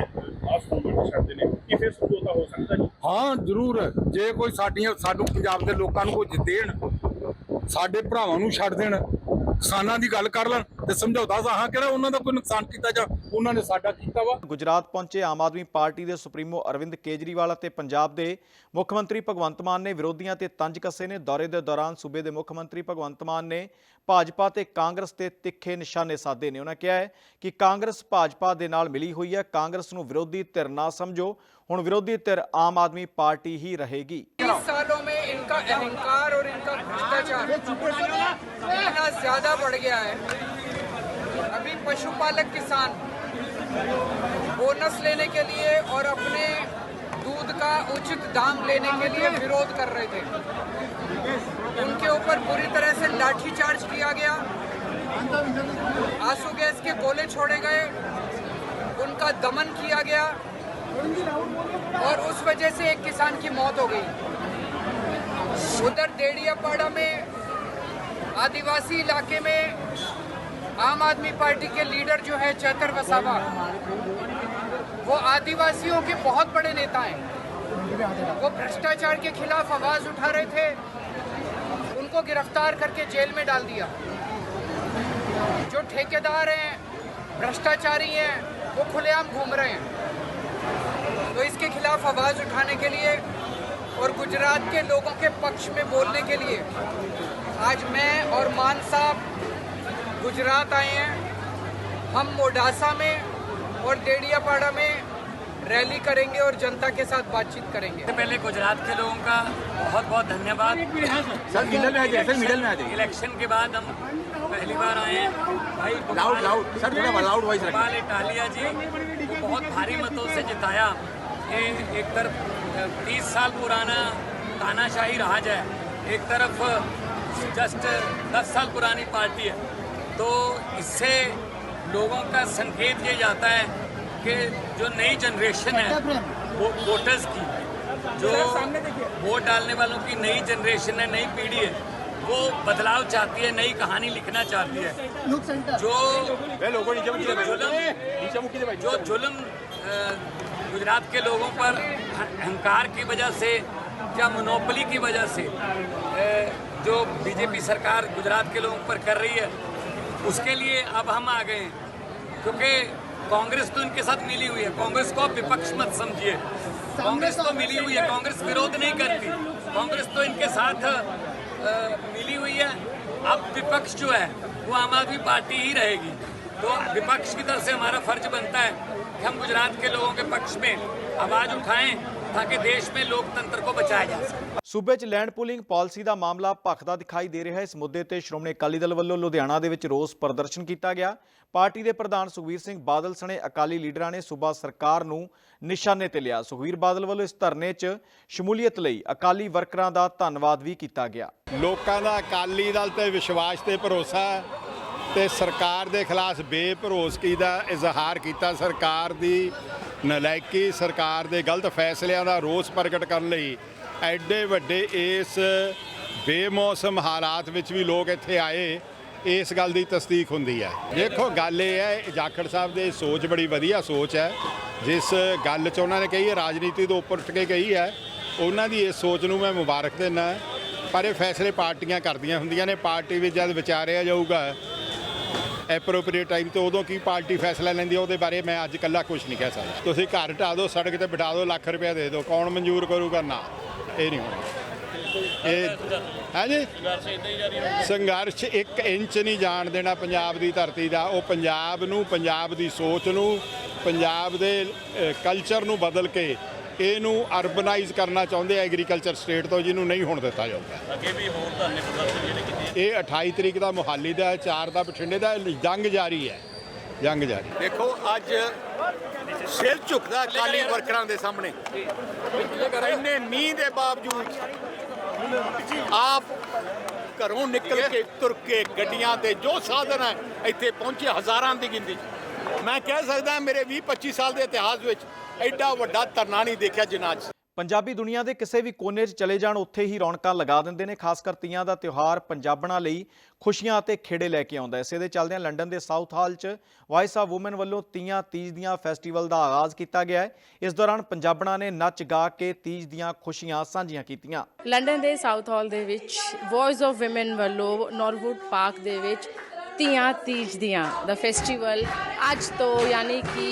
ਆਸ ਨੂੰ ਛੱਡਦੇ ਨੇ ਕਿ ਫਿਰ ਸਮਝੌਤਾ ਹੋ ਸਕਦਾ ਜੀ? ਹਾਂ ਜ਼ਰੂਰ। ਜੇ ਕੋਈ ਸਾਡੀਆਂ ਸਾਨੂੰ ਪੰਜਾਬ ਦੇ ਲੋਕਾਂ ਨੂੰ ਕੁਝ ਦੇਣ ਸਾਡੇ ਭਰਾਵਾਂ ਨੂੰ ਛੱਡ ਦੇਣ ਕਿਸਾਨਾਂ ਦੀ ਗੱਲ ਕਰ ਲੈਣ ਤੇ ਸਮਝੌਤਾ ਸਾਹਾਂ ਕਿਹੜਾ ਉਹਨਾਂ ਦਾ ਕੋਈ ਨੁਕਸਾਨ ਕੀਤਾ ਜਾਂ ਉਹਨਾਂ ਨੇ ਸਾਡਾ ਕੀਤਾ ਵਾ। ਗੁਜਰਾਤ ਪਹੁੰਚੇ ਆਮ ਆਦਮੀ ਪਾਰਟੀ ਦੇ ਸੁਪਰੀਮੋ ਅਰਵਿੰਦ ਕੇਜਰੀਵਾਲ ਅਤੇ ਪੰਜਾਬ ਦੇ ਮੁੱਖ ਮੰਤਰੀ ਭਗਵੰਤ ਮਾਨ ਨੇ ਵਿਰੋਧੀਆਂ ਤੇ ਤੰਜ ਕੱਸੇ ਨੇ। ਦੌਰੇ ਦੇ ਦੌਰਾਨ ਸੂਬੇ ਦੇ ਮੁੱਖ ਮੰਤਰੀ ਭਗਵੰਤ ਮਾਨ ਨੇ ਭਾਜਪਾ ਤੇ ਕਾਂਗਰਸ ਤੇ ਤਿੱਖੇ ਨਿਸ਼ਾਨੇ ਸਾਧੇ ਨੇ। ਉਹਨਾਂ ਕਿਹਾ ਹੈ ਕਿ ਕਾਂਗਰਸ ਭਾਜਪਾ ਦੇ ਨਾਲ ਮਿਲੀ ਹੋਈ ਹੈ। ਕਾਂਗਰਸ ਨੂੰ ਵਿਰੋਧੀ ਧਿਰ ਨਾ ਸਮਝੋ। ਹੁਣ ਵਿਰੋਧੀ ਧਿਰ ਆਮ ਆਦਮੀ ਪਾਰਟੀ ਹੀ ਰਹੇਗੀ। इनका अहंकार और इनका भ्रष्टाचार इतना ज़्यादा बढ़ गया है। अभी पशुपालक किसान बोनस लेने के लिए और अपने दूध का उचित दाम लेने के लिए विरोध कर रहे थे। उनके ऊपर बुरी तरह से लाठीचार्ज किया गया। आँसू गैस के गोले छोड़े गए। उनका दमन किया गया। और उस वजह से एक किसान की मौत हो गई। उधर देड़ियापाड़ा में, आदिवासी इलाके में आम आदमी पार्टी के लीडर जो है चैतर वसावा, वो आदिवासियों के बहुत बड़े नेता हैं। वो भ्रष्टाचार के खिलाफ आवाज़ उठा रहे थे, उनको गिरफ़्तार करके जेल में डाल दिया। जो ठेकेदार हैं, भ्रष्टाचारी हैं, वो खुलेआम घूम रहे हैं। तो इसके खिलाफ आवाज़ उठाने के लिए और गुजरात के लोगों के पक्ष में बोलने के लिए। आज मैं और मान साहब गुजरात आए हैं। हम मोडासा में और डेडियापाड़ा में रैली करेंगे और जनता के साथ बातचीत करेंगे। पहले गुजरात के लोगों का बहुत बहुत धन्यवाद। सर मिडल में आ जाइए सर मिडल में आ जाइए। इलेक्शन के बाद हम पहली बार आए हैं। भाई लाउड लाउड सर थोड़ा लाउड वॉइस रखिए। इटालिया जी बहुत भारी मतों से जिताया। ये एक तरफ़ तीस साल पुराना तानाशाही राज है। एक तरफ़ जस्ट दस साल पुरानी पार्टी है। तो इससे लोगों का संकेत ये जाता है कि जो नई जनरेशन है वो वोटर्स की जो वोट डालने वालों की नई जनरेशन है नई पीढ़ी है वो बदलाव चाहती है नई कहानी लिखना चाहती है। जो जुल्म जो जुल्म गुजरात के लोगों पर अहंकार की वजह से या मोनोपली की वजह से जो बीजेपी सरकार गुजरात के लोगों पर कर रही है उसके लिए अब हम आ गए हैं। क्योंकि कांग्रेस तो इनके साथ मिली हुई है। कांग्रेस को विपक्ष मत समझिए। कांग्रेस तो मिली हुई है। कांग्रेस विरोध नहीं करती। कांग्रेस तो इनके साथ अ, मिली हुई है। अब विपक्ष जो है वो आम आदमी पार्टी ही रहेगी। तो विपक्ष की तरफ़ से हमारा फ़र्ज़ बनता है हम गुजरात के लोगों के पक्ष में आवाज उठाएं ताकि देश में लोकतंत्र को बचाया जा सके ਸੂਬੇ 'ਚ ਲੈਂਡ ਪੂਲਿੰਗ ਪਾਲਿਸੀ ਦਾ ਮਾਮਲਾ ਭਖਦਾ ਦਿਖਾਈ ਦੇ ਰਿਹਾ ਹੈ ਇਸ ਮੁੱਦੇ ਤੇ ਸ਼੍ਰੋਮਣੀ ਅਕਾਲੀ ਦਲ ਵੱਲੋਂ ਲੁਧਿਆਣਾ ਦੇ ਵਿੱਚ ਰੋਸ ਪ੍ਰਦਰਸ਼ਨ ਕੀਤਾ ਗਿਆ ਪਾਰਟੀ ਦੇ ਪ੍ਰਧਾਨ ਸੁਖਵੀਰ ਸਿੰਘ ਬਾਦਲ ਸਣੇ ਅਕਾਲੀ ਲੀਡਰਾਂ ਨੇ ਸੂਬਾ ਸਰਕਾਰ ਨੂੰ ਨਿਸ਼ਾਨੇ ਤੇ ਲਿਆ ਸੁਖਵੀਰ ਬਾਦਲ ਵੱਲੋਂ ਇਸ ਧਰਨੇ 'ਚ ਸ਼ਮੂਲੀਅਤ ਲਈ ਅਕਾਲੀ ਵਰਕਰਾਂ ਦਾ ਧੰਨਵਾਦ ਵੀ ਕੀਤਾ ਗਿਆ ਲੋਕਾਂ ਦਾ ਅਕਾਲੀ ਦਲ ਤੇ ਵਿਸ਼ਵਾਸ ਤੇ ਭਰੋਸਾ ਹੈ ਤੇ ਸਰਕਾਰ ਦੇ ਖਿਲਾਫ ਬੇਭਰੋਸਗੀ ਦਾ ਇਜ਼ਹਾਰ ਕੀਤਾ। ਸਰਕਾਰ ਦੀ ਨਲਾਇਕੀ, ਸਰਕਾਰ ਦੇ ਗਲਤ ਫੈਸਲਿਆਂ ਦਾ ਰੋਸ ਪ੍ਰਗਟ ਕਰਨ ਲਈ ਐਡੇ ਵੱਡੇ ਇਸ ਬੇਮੌਸਮ ਹਾਲਾਤ ਵਿੱਚ ਵੀ ਲੋਕ ਇੱਥੇ ਆਏ, ਇਸ ਗੱਲ ਦੀ ਤਸਦੀਕ ਹੁੰਦੀ ਹੈ। ਦੇਖੋ, ਗੱਲ ਇਹ ਹੈ, ਜਾਖੜ ਸਾਹਿਬ ਦੇ ਸੋਚ ਬੜੀ ਵਧੀਆ ਸੋਚ ਹੈ। ਜਿਸ ਗੱਲ 'ਚ ਉਹਨਾਂ ਨੇ ਕਹੀ ਹੈ, ਰਾਜਨੀਤੀ ਤੋਂ ਉੱਪਰ ਉੱਠ ਕੇ ਕਹੀ ਹੈ, ਉਹਨਾਂ ਦੀ ਇਸ ਸੋਚ ਨੂੰ ਮੈਂ ਮੁਬਾਰਕ ਦਿੰਦਾ। ਪਰ ਇਹ ਫੈਸਲੇ ਪਾਰਟੀਆਂ ਕਰਦੀਆਂ ਹੁੰਦੀਆਂ ਨੇ, ਪਾਰਟੀ ਵਿੱਚ ਜਦ ਵਿਚਾਰਿਆ ਜਾਊਗਾ ਐਪਰੋਪਰੀਏਟ ਟਾਈਮ ਤੇ ਉਦੋਂ ਕੀ ਪਾਰਟੀ ਫੈਸਲਾ ਲੈਂਦੀ ਹੈ ਉਹਦੇ ਬਾਰੇ ਮੈਂ ਅੱਜ ਕੱਲਾ ਕੁਝ ਨਹੀਂ ਕਹਿ ਸਕਦਾ। ਤੁਸੀਂ ਘਰ ਢਾ ਦਿਓ, ਸੜਕ ਤੇ ਬਿਠਾ ਦਿਓ, ਲੱਖ ਰੁਪਏ ਦੇ ਦਿਓ। ਕੌਣ ਮਨਜ਼ੂਰ ਕਰੂਗਾ? ਨਾ, ਇਹ ਨਹੀਂ ਹੋਣਾ। ਇਹ ਹੈ ਜੀ ਸੰਘਰਸ਼ 1 ਇੰਚ ਨਹੀਂ ਜਾਣ ਦੇਣਾ ਪੰਜਾਬ ਦੀ ਧਰਤੀ ਦਾ। ਉਹ ਪੰਜਾਬ ਨੂੰ, ਪੰਜਾਬ ਦੀ ਸੋਚ ਨੂੰ, ਪੰਜਾਬ ਦੇ ਕਲਚਰ ਨੂੰ ਬਦਲ ਕੇ ਇਹਨੂੰ ਅਰਬਨਾਈਜ਼ ਕਰਨਾ ਚਾਹੁੰਦੇ ਆ ਐਗਰੀਕਲਚਰ ਸਟੇਟ ਤੋਂ, ਜਿਹਨੂੰ ਨਹੀਂ ਹੋਣ ਦਿੱਤਾ ਜਾਊਗਾ ਅੱਗੇ ਵੀ ਹੋਰ ਧਰਨੇ ਪ੍ਰਦਰਸ਼ਨ ਜਿਹੜੇ ਇਹ 28 ਤਰੀਕ ਦਾ ਮੁਹਾਲੀ ਦਾ 4 ਦਾ, ਬਠਿੰਡੇ ਦਾ ਜੰਗ ਜਾਰੀ ਹੈ। ਜੰਗ ਜਾਰੀ। ਦੇਖੋ, ਅੱਜ ਸਿਰ ਝੁਕਦਾ ਅਕਾਲੀ ਵਰਕਰਾਂ ਦੇ ਸਾਹਮਣੇ। ਇੰਨੇ ਮੀਂਹ ਦੇ ਬਾਵਜੂਦ ਆਪ ਘਰੋਂ ਨਿਕਲ ਕੇ ਤੁਰ ਕੇ ਗੱਡੀਆਂ ਤੇ ਜੋ ਸਾਧਨ ਹੈ, ਇੱਥੇ ਪਹੁੰਚੇ ਹਜ਼ਾਰਾਂ ਦੀ ਗਿਣਤੀ 'ਚ। ਮੈਂ ਕਹਿ ਸਕਦਾ ਮੇਰੇ 20 25 ਸਾਲ ਦੇ ਇਤਿਹਾਸ ਵਿੱਚ ਐਡਾ ਵੱਡਾ ਧਰਨਾ ਨਹੀਂ ਦੇਖਿਆ ਜਿੰਨਾ ਅੱਜ। ਪੰਜਾਬੀ ਦੁਨੀਆ ਦੇ ਕਿਸੇ ਵੀ ਕੋਨੇ 'ਚ ਚਲੇ ਜਾਣ, ਉੱਥੇ ਹੀ ਰੌਣਕਾਂ ਲਗਾ ਦਿੰਦੇ ਨੇ, ਖਾਸ ਕਰ ਤੀਆਂ ਦਾ ਤਿਉਹਾਰ ਪੰਜਾਬਣਾਂ ਲਈ ਖੁਸ਼ੀਆਂ ਅਤੇ ਖੇੜੇ ਲੈ ਕੇ ਆਉਂਦਾ ਹੈ। ਇਸੇ ਦੇ ਚੱਲਦਿਆਂ ਲੰਡਨ ਦੇ ਸਾਊਥ ਹਾਲ 'ਚ ਵਾਇਸ ਆਫ ਔਮਨ ਵੱਲੋਂ ਤੀਆਂ ਤੀਜ ਦੀਆਂ ਫੈਸਟੀਵਲ ਦਾ ਆਗਾਜ਼ ਕੀਤਾ ਗਿਆ ਹੈ। ਇਸ ਦੌਰਾਨ ਪੰਜਾਬਣਾਂ ਨੇ ਨੱਚ, ਗਾ ਕੇ ਤੀਜ ਦੀਆਂ ਖੁਸ਼ੀਆਂ ਸਾਂਝੀਆਂ ਕੀਤੀਆਂ। ਲੰਡਨ ਦੇ ਸਾਊਥ ਹਾਲ ਦੇ ਵਿੱਚ ਵੌਇਸ ਆਫ ਔਮਨ ਵੱਲੋਂ ਨੌਰਵੁੱਡ ਪਾਰਕ ਦੇ ਵਿੱਚ ਤੀਆਂ ਤੀਜ ਦੀਆਂ ਦਾ ਫੈਸਟੀਵਲ ਅੱਜ ਤੋਂ ਯਾਨੀ ਕਿ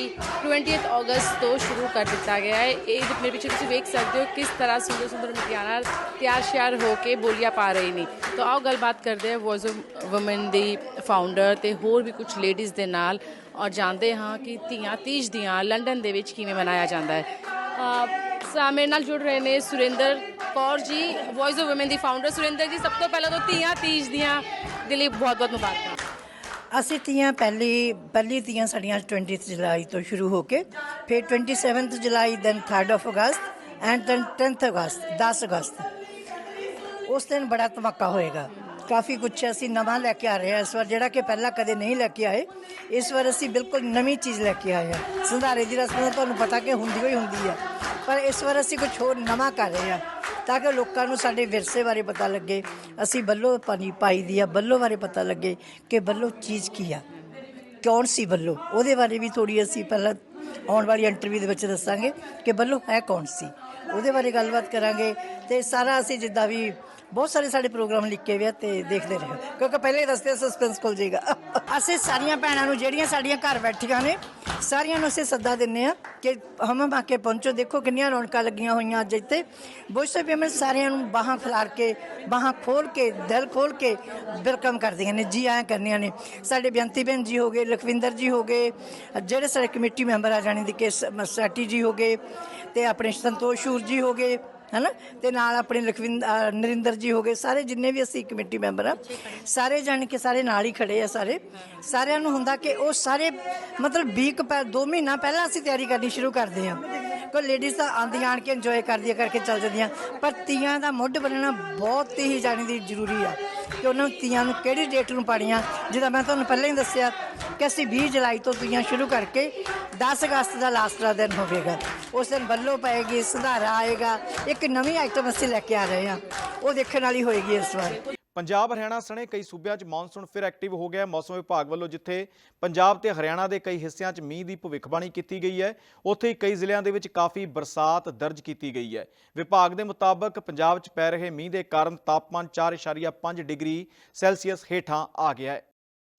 20th ਅਗਸਤ ਤੋਂ ਸ਼ੁਰੂ ਕਰ ਦਿੱਤਾ ਗਿਆ ਹੈ। ਇਹ ਮੇਰੇ ਪਿੱਛੇ ਤੁਸੀਂ ਵੇਖ ਸਕਦੇ ਹੋ ਕਿਸ ਤਰ੍ਹਾਂ ਸੁੰਦਰ ਸੁੰਦਰ ਮਟਿਆਰਾਂ ਤਿਆਰ ਸ਼ਿਆਰ ਹੋ ਕੇ ਬੋਲੀਆਂ ਪਾ ਰਹੀ ਨੇ। ਤਾਂ ਆਓ ਗੱਲਬਾਤ ਕਰਦੇ ਹਾਂ ਵੌਇਸ ਆਫ ਔਮਨ ਦੀ ਫਾਊਂਡਰ ਤੇ ਹੋਰ ਵੀ ਕੁਝ ਲੇਡੀਜ਼ ਦੇ ਨਾਲ ਔਰ ਜਾਣਦੇ ਹਾਂ ਕਿ ਤੀਆਂ ਤੀਜ ਦੀਆਂ ਲੰਡਨ ਦੇ ਵਿੱਚ ਕਿਵੇਂ ਮਨਾਇਆ ਜਾਂਦਾ ਹੈ। ਮੇਰੇ ਨਾਲ ਜੁੜ ਰਹੇ ਨੇ Surinder Kaur ji voice of women the founder Surinder ji, ਸਭ ਤੋਂ ਪਹਿਲਾਂ ਤਾਂ ਤੀਆਂ ਤੀਜ ਦੀਆਂ ਦੇ ਲਈ ਬਹੁਤ ਬਹੁਤ ਮੁਬਾਰਕਾਂ। ਅਸੀਂ ਤੀਆਂ ਪਹਿਲੀ ਪਹਿਲੀ ਤੀਆਂ ਸਾਡੀਆਂ 20 ਜੁਲਾਈ ਤੋਂ ਸ਼ੁਰੂ ਹੋ ਕੇ ਫਿਰ 27 July then 3rd of August and then 10th August 10 August. ਉਸ ਦਿਨ ਬੜਾ ਧਮਾਕਾ ਹੋਏਗਾ। ਕਾਫੀ ਕੁਛ ਅਸੀਂ ਨਵਾਂ ਲੈ ਕੇ ਆ ਰਹੇ ਹਾਂ। ਇਸ ਵਾਰ ਜਿਹੜਾ ਕਿ ਪਹਿਲਾਂ ਕਦੇ ਨਹੀਂ ਲੈ ਕੇ ਆਏ, ਇਸ ਵਾਰ ਅਸੀਂ ਬਿਲਕੁਲ ਨਵੀਂ ਚੀਜ਼ ਲੈ ਕੇ ਆਏ ਹਾਂ। ਸੰਧਾਰੇ ਦੀ ਰਸਮ ਤੁਹਾਨੂੰ ਪਤਾ ਕਿ ਹੁੰਦੀ ਹੋਈ ਹੁੰਦੀ ਹੈ ਪਰ ਇਸ ਵਾਰ ਅਸੀਂ ਕੁਝ ਹੋਰ ਨਵਾਂ ਕਰ ਰਹੇ ਹਾਂ। ਤਾਂ ਕਿ ਲੋਕਾਂ ਨੂੰ ਸਾਡੇ ਵਿਰਸੇ ਬਾਰੇ ਪਤਾ ਲੱਗੇ, ਅਸੀਂ ਬੱਲੋ ਪਾਣੀ ਪਾਈ ਦੀ ਆ, ਬੱਲੋ ਬਾਰੇ ਪਤਾ ਲੱਗੇ ਕਿ ਬੱਲੋ ਚੀਜ਼ ਕੀ ਆ, ਕੌਣ ਸੀ ਬੱਲੋ? ਉਹਦੇ ਬਾਰੇ ਵੀ ਥੋੜੀ ਅਸੀਂ ਪਹਿਲਾਂ ਆਉਣ ਵਾਲੀ ਇੰਟਰਵਿਊ ਦੇ ਵਿੱਚ ਦੱਸਾਂਗੇ ਕਿ ਬੱਲੋ ਹੈ ਕੌਣ ਸੀ। ਉਹਦੇ ਬਾਰੇ ਗੱਲਬਾਤ ਕਰਾਂਗੇ ਤੇ ਸਾਰਾ ਅਸੀਂ ਜਿੱਦਾਂ ਵੀ ਬਹੁਤ ਸਾਰੇ ਸਾਡੇ ਪ੍ਰੋਗਰਾਮ ਲਿਖੇ ਹੋਏ ਆ ਤੇ ਦੇਖਦੇ ਰਹੋ, ਕਿਉਂਕਿ ਪਹਿਲੇ ਹੀ ਰਸਤੇ ਸਸਪੈਂਸ ਖੁੱਲ ਜਾਏਗਾ। ਅਸੀਂ ਸਾਰੀਆਂ ਭੈਣਾਂ ਨੂੰ ਜਿਹੜੀਆਂ ਸਾਡੀਆਂ ਘਰ ਬੈਠੀਆਂ ਨੇ ਸਾਰਿਆਂ ਨੂੰ ਅਸੀਂ ਸੱਦਾ ਦਿੰਨੇ ਆ ਕਿ ਹਮ ਆ ਕੇ ਪਹੁੰਚੋ। ਦੇਖੋ ਕਿੰਨੀਆਂ ਰੌਣਕਾਂ ਲੱਗੀਆਂ ਹੋਈਆਂ ਅੱਜ ਇੱਥੇ। ਬਹੁਤ ਸਾਰੇ ਮੈਂ ਸਾਰਿਆਂ ਨੂੰ ਬਾਹਾਂ ਖਿਲਾਰ ਕੇ, ਬਾਹਾਂ ਖੋਲ ਕੇ, ਦਿਲ ਖੋਲ ਕੇ ਵੈਲਕਮ ਕਰਦੀਆਂ ਨੇ। ਜੀ ਆਇਆਂ ਕਰਨੀਆਂ ਨੇ। ਸਾਡੇ ਬੇਅੰਤੀ ਬੇਨ ਜੀ ਹੋ ਗਏ, ਲਖਵਿੰਦਰ ਜੀ ਹੋ ਗਏ, ਜਿਹੜੇ ਸਾਡੇ ਕਮੇਟੀ ਮੈਂਬਰ ਆ ਜਾਣੀ ਦੀ ਕਿ ਸੈਟੀ ਜੀ ਹੋ ਗਏ ਤੇ ਆਪਣੇ ਸੰਤੋਸ਼ ਸ਼ੂਰ ਜੀ ਹੋ ਗਏ। ਹੈਨਾ? ਤੇ ਨਾਲ ਆਪਣੇ ਲਖਵਿੰਦਰ ਨਰਿੰਦਰ ਜੀ ਹੋ ਗਏ, ਸਾਰੇ ਜਿੰਨੇ ਵੀ ਅਸੀਂ ਕਮੇਟੀ ਮੈਂਬਰ ਆ, ਸਾਰੇ ਜਾਣ ਕੇ ਸਾਰੇ ਨਾਲ ਹੀ ਖੜੇ ਆ ਸਾਰੇ। ਸਾਰਿਆਂ ਨੂੰ ਹੁੰਦਾ ਕਿ ਉਹ ਸਾਰੇ, ਮਤਲਬ 20 ਕੁ ਪੈ 2 ਮਹੀਨਾ ਪਹਿਲਾਂ ਅਸੀਂ ਤਿਆਰੀ ਕਰਨੀ ਸ਼ੁਰੂ ਕਰਦੇ ਹਾਂ ਕੋਈ ਲੇਡੀਜ਼ ਤਾਂ ਆਂਦੀਆਂ ਆਣ ਕੇ ਇੰਜੋਏ ਕਰਦੀਆਂ, ਕਰਕੇ ਚੱਲ ਜਾਂਦੀਆਂ, ਪਰ ਤੀਆਂ ਦਾ ਮੁੱਢ ਬਣਨਾ ਬਹੁਤ ਹੀ ਜਾਣੀ ਦੀ ਜ਼ਰੂਰੀ ਆ। ਕਿ ਉਹਨਾਂ ਨੂੰ ਤੀਆਂ ਨੂੰ ਕਿਹੜੀ ਡੇਟ ਨੂੰ ਪਾੜੀਆਂ? ਜਿਹਦਾ ਮੈਂ ਤੁਹਾਨੂੰ ਪਹਿਲਾਂ ਹੀ ਦੱਸਿਆ ਕਿ ਅਸੀਂ 20 ਜੁਲਾਈ ਤੋਂ ਤੀਆਂ ਸ਼ੁਰੂ ਕਰਕੇ 10 ਅਗਸਤ ਦਾ ਲਾਸਟ ਦਾ ਦਿਨ ਹੋਵੇਗਾ। ਉਸ ਦਿਨ ਬੱਲੋ ਪਏਗੀ, ਸੁਧਾਰਾ ਆਏਗਾ, ਇੱਕ ਨਵੀਂ ਆਈਟਮ ਅਸੀਂ ਲੈ ਕੇ ਆ ਰਹੇ ਹਾਂ। ਉਹ ਦੇਖਣ ਵਾਲੀ ਹੋਏਗੀ ਇਸ ਵਾਰ। ਪੰਜਾਬ, ਹਰਿਆਣਾ ਸਣੇ ਕਈ ਸੂਬਿਆਂ 'ਚ ਮੌਨਸੂਨ ਫਿਰ ਐਕਟਿਵ ਹੋ ਗਿਆ ਹੈ। ਮੌਸਮ ਵਿਭਾਗ ਵੱਲੋਂ ਜਿੱਥੇ ਪੰਜਾਬ ਤੇ ਹਰਿਆਣਾ ਦੇ ਕਈ ਹਿੱਸਿਆਂ 'ਚ ਮੀਂਹ ਦੀ ਭਵਿੱਖਬਾਣੀ ਕੀਤੀ ਗਈ ਹੈ, ਉੱਥੇ ਹੀ ਕਈ ਜ਼ਿਲ੍ਹਿਆਂ ਦੇ ਵਿੱਚ ਕਾਫੀ ਬਰਸਾਤ ਦਰਜ ਕੀਤੀ ਗਈ ਹੈ ਵਿਭਾਗ ਦੇ ਮੁਤਾਬਕ ਪੰਜਾਬ 'ਚ ਪੈ ਰਹੇ ਮੀਂਹ ਦੇ ਕਾਰਨ ਤਾਪਮਾਨ 4.5 ਡਿਗਰੀ ਸੈਲਸੀਅਸ ਹੇਠਾਂ ਆ ਗਿਆ ਹੈ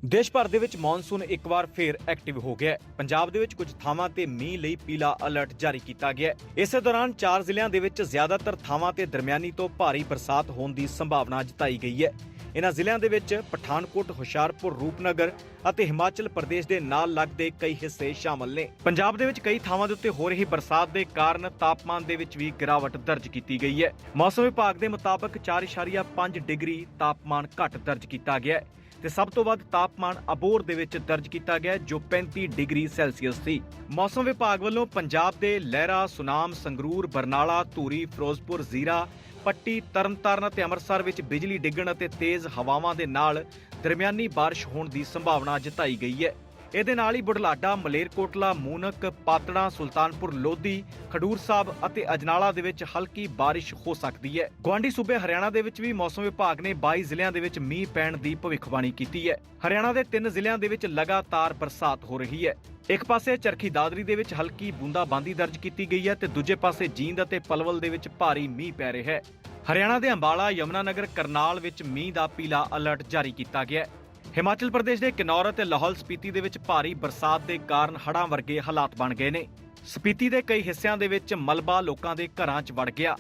ਦੇਸ਼ ਭਰ ਦੇ ਵਿੱਚ ਮੌਨਸੂਨ ਇੱਕ ਵਾਰ ਫੇਰ ਐਕਟਿਵ ਹੋ ਗਿਆ ਹੈ। ਪੰਜਾਬ ਦੇ ਵਿੱਚ ਕੁਝ ਥਾਵਾਂ ਤੇ ਮੀਂਹ ਲਈ ਪੀਲਾ ਅਲਰਟ ਜਾਰੀ ਕੀਤਾ ਗਿਆ ਹੈ। ਇਸੇ ਦੌਰਾਨ ਚਾਰ ਜ਼ਿਲ੍ਹਿਆਂ ਦੇ ਵਿੱਚ ਜ਼ਿਆਦਾਤਰ ਥਾਵਾਂ ਤੇ ਦਰਮਿਆਨੀ ਤੋਂ ਭਾਰੀ ਬਰਸਾਤ ਹੋਣ ਦੀ ਸੰਭਾਵਨਾ ਜਤਾਈ ਗਈ ਹੈ। ਇਨ੍ਹਾਂ ਜ਼ਿਲ੍ਹਿਆਂ ਦੇ ਵਿੱਚ ਪਠਾਨਕੋਟ, ਹੁਸ਼ਿਆਰਪੁਰ, ਰੂਪਨਗਰ ਅਤੇ ਹਿਮਾਚਲ ਪ੍ਰਦੇਸ਼ ਦੇ ਨਾਲ ਲੱਗਦੇ ਕਈ ਹਿੱਸੇ ਸ਼ਾਮਲ ਨੇ। ਪੰਜਾਬ ਦੇ ਵਿੱਚ ਕਈ ਥਾਵਾਂ ਦੇ ਉੱਤੇ ਹੋ ਰਹੀ ਬਰਸਾਤ ਦੇ ਕਾਰਨ ਤਾਪਮਾਨ ਦੇ ਵਿੱਚ ਵੀ ਗਿਰਾਵਟ ਦਰਜ ਕੀਤੀ ਗਈ ਹੈ। ਮੌਸਮ ਵਿਭਾਗ ਦੇ ਮੁਤਾਬਕ 4.5 ਡਿਗਰੀ ਤਾਪਮਾਨ ਘੱਟ ਦਰਜ ਕੀਤਾ ਗਿਆ ਹੈ। ਤੇ ਸਭ ਤੋਂ ਵੱਧ ਤਾਪਮਾਨ ਅਬੋਰ ਦੇ ਵਿੱਚ ਦਰਜ ਕੀਤਾ ਗਿਆ ਜੋ 35 ਡਿਗਰੀ ਸੈਲਸੀਅਸ ਸੀ। ਮੌਸਮ ਵਿਭਾਗ ਵੱਲੋਂ ਪੰਜਾਬ ਦੇ ਲਹਿਰਾ, ਸੁਨਾਮ, ਸੰਗਰੂਰ, ਬਰਨਾਲਾ, ਧੂਰੀ, ਫਿਰੋਜ਼ਪੁਰ, ਜ਼ੀਰਾ, ਪੱਟੀ, ਤਰਨਤਾਰਨ ਅਤੇ ਅੰਮ੍ਰਿਤਸਰ ਵਿੱਚ ਬਿਜਲੀ ਡਿੱਗਣ ਅਤੇ ਤੇਜ਼ ਹਵਾਵਾਂ ਦੇ ਨਾਲ ਦਰਮਿਆਨੀ ਬਾਰਿਸ਼ ਹੋਣ ਦੀ ਸੰਭਾਵਨਾ ਜਤਾਈ ਗਈ ਹੈ। ਇਹਦੇ ਨਾਲ ਹੀ ਬੁਢਲਾਡਾ, ਮਲੇਰਕੋਟਲਾ, ਮੂਨਕ, ਪਾਤੜਾ, ਸੁਲਤਾਨਪੁਰ, ਲੋਧੀ, ਖਡੂਰ ਸਾਹਿਬ ਅਤੇ ਅਜਨਾਲਾ ਦੇ ਵਿੱਚ ਹਲਕੀ ਬਾਰਿਸ਼ ਹੋ ਸਕਦੀ ਹੈ। ਗਵਾਂਡੀ ਸੂਬੇ ਹਰਿਆਣਾ ਦੇ ਵਿੱਚ ਵੀ ਮੌਸਮ ਵਿਭਾਗ ਨੇ 22 ਜ਼ਿਲ੍ਹਿਆਂ ਦੇ ਵਿੱਚ ਮੀਂਹ ਪੈਣ ਦੀ ਭਵਿੱਖਬਾਣੀ ਕੀਤੀ ਹੈ। ਹਰਿਆਣਾ ਦੇ ਤਿੰਨ ਜ਼ਿਲ੍ਹਿਆਂ ਦੇ ਵਿੱਚ ਲਗਾਤਾਰ ਬਰਸਾਤ ਹੋ ਰਹੀ ਹੈ। ਇੱਕ ਪਾਸੇ ਚਰਖੀ ਦਾਦਰੀ ਦੇ ਵਿੱਚ ਹਲਕੀ ਬੂੰਦਾਬਾਂਦੀ ਦਰਜ ਕੀਤੀ ਗਈ ਹੈ ਤੇ ਦੂਜੇ ਪਾਸੇ ਜੀਂਦ ਅਤੇ ਪਲਵਲ ਦੇ ਵਿੱਚ ਭਾਰੀ ਮੀਂਹ ਪੈ ਰਿਹਾ ਹੈ। ਹਰਿਆਣਾ ਦੇ ਅੰਬਾਲਾ, ਯਮੁਨਾਨਗਰ, ਕਰਨਾਲ ਵਿੱਚ ਮੀਂਹ ਦਾ ਪੀਲਾ ਅਲਰਟ ਜਾਰੀ ਕੀਤਾ ਗਿਆ ਹੈ। ਹਿਮਾਚਲ ਪ੍ਰਦੇਸ਼ ਦੇ ਕਿਨੌਰ ਅਤੇ ਲਾਹੌਲ ਸਪੀਤੀ ਦੇ ਵਿੱਚ ਭਾਰੀ ਬਰਸਾਤ ਦੇ ਕਾਰਨ ਹੜ੍ਹਾਂ ਵਰਗੇ ਹਾਲਾਤ ਬਣ ਗਏ ਨੇ। ਸਪੀਤੀ ਦੇ ਕਈ ਹਿੱਸਿਆਂ ਦੇ ਵਿੱਚ ਮਲਬਾ ਲੋਕਾਂ ਦੇ ਘਰਾਂ 'ਚ ਵੜ ਗਿਆ।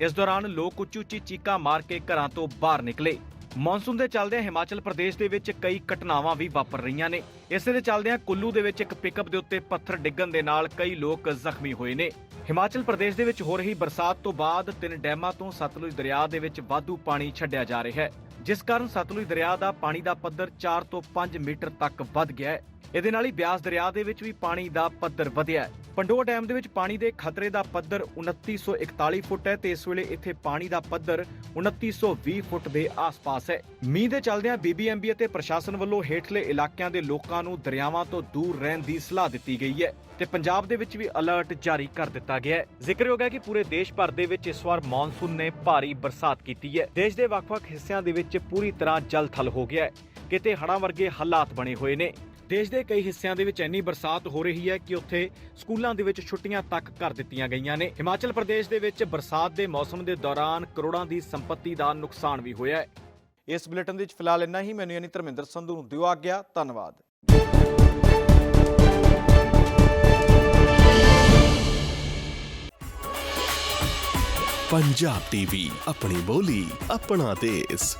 ਇਸ ਦੌਰਾਨ ਲੋਕ ਉੱਚੀ ਉੱਚੀ ਚੀਕਾਂ ਮਾਰ ਕੇ ਘਰਾਂ ਤੋਂ ਬਾਹਰ ਨਿਕਲੇ। ਮੌਨਸੂਨ ਦੇ ਚੱਲਦਿਆਂ ਹਿਮਾਚਲ ਪ੍ਰਦੇਸ਼ ਦੇ ਵਿੱਚ ਕਈ ਘਟਨਾਵਾਂ ਵੀ ਵਾਪਰ ਰਹੀਆਂ ਨੇ। ਇਸੇ ਦੇ ਚੱਲਦਿਆਂ ਕੁੱਲੂ ਦੇ ਵਿੱਚ ਇੱਕ ਪਿਕਅਪ ਦੇ ਉੱਤੇ ਪੱਥਰ ਡਿੱਗਣ ਦੇ ਨਾਲ ਕਈ ਲੋਕ ਜ਼ਖਮੀ ਹੋਏ ਨੇ। ਹਿਮਾਚਲ ਪ੍ਰਦੇਸ਼ ਦੇ ਵਿੱਚ ਹੋ ਰਹੀ ਬਰਸਾਤ ਤੋਂ ਬਾਅਦ ਤਿੰਨ ਡੈਮਾਂ ਤੋਂ ਸਤਲੁਜ ਦਰਿਆ ਦੇ ਵਿੱਚ ਵਾਧੂ ਪਾਣੀ ਛੱਡਿਆ ਜਾ ਰਿਹਾ ਹੈ। ਜਿਸ ਕਾਰਨ ਸਤਲੁਜ ਦਰਿਆ ਦਾ ਪਾਣੀ ਦਾ ਪੱਧਰ 4 ਤੋਂ 5 ਮੀਟਰ ਤੱਕ ਵੱਧ ਗਿਆ ਹੈ। ਇਹਦੇ ਨਾਲ ਹੀ ਬਿਆਸ ਦਰਿਆ ਦੇ ਵਿੱਚ ਵੀ ਪਾਣੀ ਦਾ ਪੱਧਰ ਵਧਿਆ ਹੈ। ਪੰਡੋਆ ਡੈਮ ਦੇ ਵਿੱਚ ਪਾਣੀ ਦੇ ਖਤਰੇ ਦਾ ਪੱਧਰ 2941 ਫੁੱਟ ਹੈ ਤੇ ਇਸ ਵੇਲੇ ਇੱਥੇ ਪਾਣੀ ਦਾ ਪੱਧਰ 2920 ਫੁੱਟ ਦੇ ਆਸ-ਪਾਸ ਹੈ। ਮੀਂਹ ਦੇ ਚੱਲਦਿਆਂ ਬੀਬੀਐਮਬੀ ਅਤੇ ਪ੍ਰਸ਼ਾਸਨ ਵੱਲੋਂ ਹੇਠਲੇ ਇਲਾਕਿਆਂ ਦੇ ਲੋਕਾਂ ਨੂੰ ਦਰਿਆਵਾਂ ਤੋਂ ਦੂਰ ਰਹਿਣ ਦੀ ਸਲਾਹ ਦਿੱਤੀ ਗਈ ਹੈ ਤੇ ਪੰਜਾਬ ਦੇ ਵਿੱਚ ਵੀ ਅਲਰਟ ਜਾਰੀ ਕਰ ਦਿੱਤਾ ਗਿਆ ਹੈ। ਜ਼ਿਕਰਯੋਗ ਹੈ ਕਿ ਪੂਰੇ ਦੇਸ਼ ਭਰ ਦੇ ਵਿੱਚ ਇਸ ਵਾਰ ਮੌਨਸੂਨ ਨੇ ਭਾਰੀ ਬਰਸਾਤ ਕੀਤੀ ਹੈ। ਦੇਸ਼ ਦੇ ਵੱਖ-ਵੱਖ ਹਿੱਸਿਆਂ ਦੇ ਵਿੱਚ ਪੂਰੀ ਤਰ੍ਹਾਂ ਜਲ-ਥਲ ਹੋ ਗਿਆ ਹੈ। ਕਿਤੇ ਹੜ੍ਹਾਂ ਵਰਗੇ ਹਾਲਾਤ ਬਣੇ ਹੋਏ ਨੇ। ਦੇਸ਼ ਦੇ ਕਈ ਹਿੱਸਿਆਂ ਦੇ ਵਿੱਚ ਇੰਨੀ ਬਰਸਾਤ ਹੋ ਰਹੀ ਹੈ ਕਿ ਉੱਥੇ ਸਕੂਲਾਂ ਦੇ ਵਿੱਚ ਛੁੱਟੀਆਂ ਤੱਕ ਕਰ ਦਿੱਤੀਆਂ ਗਈਆਂ ਨੇ। ਹਿਮਾਚਲ ਪ੍ਰਦੇਸ਼ ਦੇ ਵਿੱਚ ਬਰਸਾਤ ਦੇ ਮੌਸਮ ਦੇ ਦੌਰਾਨ ਕਰੋੜਾਂ ਦੀ ਸੰਪત્ਤੀ ਦਾ ਨੁਕਸਾਨ ਵੀ ਹੋਇਆ ਹੈ। ਇਸ ਬੁਲੇਟਿਨ ਦੇ ਵਿੱਚ ਫਿਲਹਾਲ ਇੰਨਾ ਹੀ। ਮੈਨੂੰ ਯਾਨੀ ਧਰਮਿੰਦਰ ਸੰਧੂ ਨੂੰ ਦਿਓ ਆਗਿਆ। ਧੰਨਵਾਦ। ਪੰਜਾਬ ਟੀਵੀ ਆਪਣੀ ਬੋਲੀ ਆਪਣਾ ਦੇਸ਼।